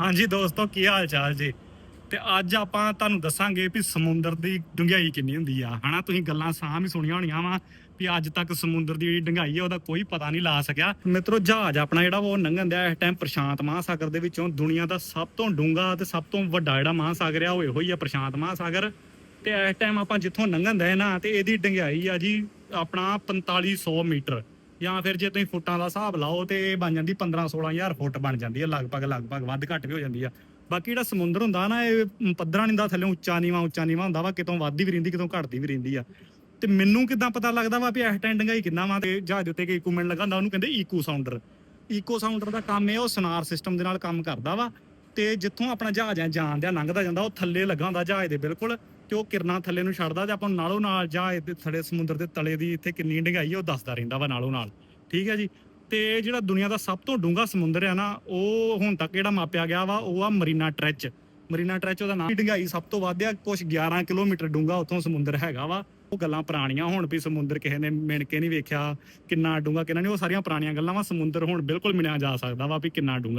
ਹਾਂਜੀ ਦੋਸਤੋ, ਕੀ ਹਾਲ ਚਾਲ ਜੀ? ਤੇ ਅੱਜ ਆਪਾਂ ਤੁਹਾਨੂੰ ਦੱਸਾਂਗੇ ਵੀ ਸਮੁੰਦਰ ਦੀ ਡੂੰਘਾਈ ਕਿੰਨੀ ਹੁੰਦੀ ਆ। ਹਨਾ, ਤੁਸੀਂ ਗੱਲਾਂ ਸਾਮ ਹੀ ਸੁਣੀਆਂ ਹੋਣੀਆਂ ਵਾ ਵੀ ਅੱਜ ਤੱਕ ਸਮੁੰਦਰ ਦੀ ਜਿਹੜੀ ਡੂੰਘਾਈ ਹੈ ਉਹਦਾ ਕੋਈ ਪਤਾ ਨਹੀਂ ਲਾ ਸਕਿਆ। ਮਿੱਤਰੋ, ਜਹਾਜ਼ ਆਪਣਾ ਜਿਹੜਾ ਵਾ, ਉਹ ਲੰਘਣ ਦਿਆ ਇਸ ਟਾਈਮ ਪ੍ਰਸ਼ਾਂਤ ਮਹਾਸਾਗਰ ਦੇ ਵਿੱਚੋਂ। ਦੁਨੀਆ ਦਾ ਸਭ ਤੋਂ ਡੂੰਘਾ ਤੇ ਸਭ ਤੋਂ ਵੱਡਾ ਜਿਹੜਾ ਮਹਾਸਾਗਰ ਆ, ਉਹ ਇਹੋ ਹੀ ਆ ਪ੍ਰਸ਼ਾਂਤ ਮਹਾਸਾਗਰ। ਤੇ ਇਸ ਟਾਈਮ ਆਪਾਂ ਜਿੱਥੋਂ ਲੰਘਣ ਦੇ ਨਾ, ਤੇ ਇਹਦੀ ਡੂੰਘਾਈ ਆ ਜੀ ਆਪਣਾ 4500 ਮੀਟਰ। ਜਾਂ ਫਿਰ ਜੇ ਤੁਸੀਂ ਫੁੱਟਾਂ ਦਾ ਹਿਸਾਬ ਲਾਓ ਤੇ ਇਹ ਬਣ ਜਾਂਦੀ 15 16000 ਫੁੱਟ ਬਣ ਜਾਂਦੀ ਹੈ ਲਗਭਗ ਲਗਭਗ ਵੱਧ ਘੱਟ ਵੀ ਹੋ ਜਾਂਦੀ ਆ। ਬਾਕੀ ਜਿਹੜਾ ਸਮੁੰਦਰ ਹੁੰਦਾ ਨਾ, ਇਹ ਪੱਧਰਾਂ ਨਹੀਂ ਹੁੰਦਾ, ਥੱਲੇ ਉੱਚਾ ਨੀਵਾ ਉੱਚਾ ਨੀਵਾ ਹੁੰਦਾ ਵਾ, ਕਿਤੋਂ ਵੱਧਦੀ ਵੀ ਰਹਿੰਦੀ, ਕਿਤੋਂ ਘਟਦੀ ਵੀ ਰਹਿੰਦੀ ਆ। ਤੇ ਮੈਨੂੰ ਕਿਦਾਂ ਪਤਾ ਲੱਗਦਾ ਵਾ ਵੀ ਇਸ ਟਾਈਮ ਡੰਗਾਈ ਕਿੰਨਾ ਵਾ, ਤੇ ਜਹਾਜ਼ ਉੱਤੇ ਕਿ ਇਕੂਮੈਂਟ ਲੱਗਾ ਹੁੰਦਾ, ਉਹਨੂੰ ਕਹਿੰਦੇ ਈਕੋ ਸਾਊਂਡਰ ਈਕੋ ਸਾਊਂਡਰ ਦਾ ਕੰਮ ਇਹ ਉਹ ਸਨਾਰ ਸਿਸਟਮ ਦੇ ਨਾਲ ਕੰਮ ਕਰਦਾ ਵਾ। ਤੇ ਜਿੱਥੋਂ ਆਪਣਾ ਜਹਾਜ਼ ਆ ਜਾਂਦਿਆ ਲੰਘਦਾ ਜਾਂਦਾ, ਉਹ ਥੱਲੇ ਲੱਗਾ ਹੁੰਦਾ ਜਹਾਜ਼ ਦੇ ਬਿਲਕੁਲ ਤੇ ਉਹ ਕਿਰਨਾਂ ਥੱਲੇ ਨੂੰ ਛੱਡਦਾ ਤੇ ਆਪਾਂ ਨੂੰ ਨਾਲੋਂ ਨਾਲ ਜਹਾਜ਼ ਦੇ ਥੜੇ ਸਮੁੰਦਰ ਦੇ ਤਲੇ ਦੀ ਇੱਥੇ ਕਿੰਨੀ ਡੰਗਾਈ ਉਹ ਦੱਸਦਾ ਰਹਿੰਦਾ ਵਾ ਨਾਲੋਂ ਨਾਲ। ਠੀਕ ਹੈ ਜੀ? ਤੇ ਜਿਹੜਾ ਦੁਨੀਆ ਦਾ ਸਭ ਤੋਂ ਡੂੰਘਾ ਸਮੁੰਦਰ ਆ ਨਾ, ਉਹ ਹੁਣ ਤੱਕ ਜਿਹੜਾ ਮਾਪਿਆ ਗਿਆ ਵਾ? ਉਹ ਆ ਮਰੀਨਾ ਟ੍ਰੈਚ। ਮਰੀਨਾ ਟ੍ਰੈਚ ਉਹਦਾ ਨਾਮ ਡੂੰਘਾਈ ਸਭ ਤੋਂ ਵੱਧ ਆ ਕੁਝ 11 ਕਿਲੋਮੀਟਰ ਡੂੰਘਾ ਉੱਥੋਂ ਸਮੁੰਦਰ ਹੈਗਾ ਵਾ। ਉਹ ਗੱਲਾਂ ਪੁਰਾਣੀਆਂ ਹੁਣ ਵੀ ਸਮੁੰਦਰ ਕਿਸੇ ਨੇ ਮਿਣ ਕੇ ਨਹੀਂ ਵੇਖਿਆ ਕਿੰਨਾ ਡੂੰਘਾ, ਕਿੰਨਾ ਨਹੀਂ, ਉਹ ਸਾਰੀਆਂ ਪੁਰਾਣੀਆਂ ਗੱਲਾਂ ਵਾ, ਸਮੁੰਦਰ ਹੁਣ ਬਿਲਕੁਲ ਮਿਣਿਆ ਜਾ ਸਕਦਾ ਵਾ ਵੀ ਕਿੰਨਾ ਡੂੰਘਾ।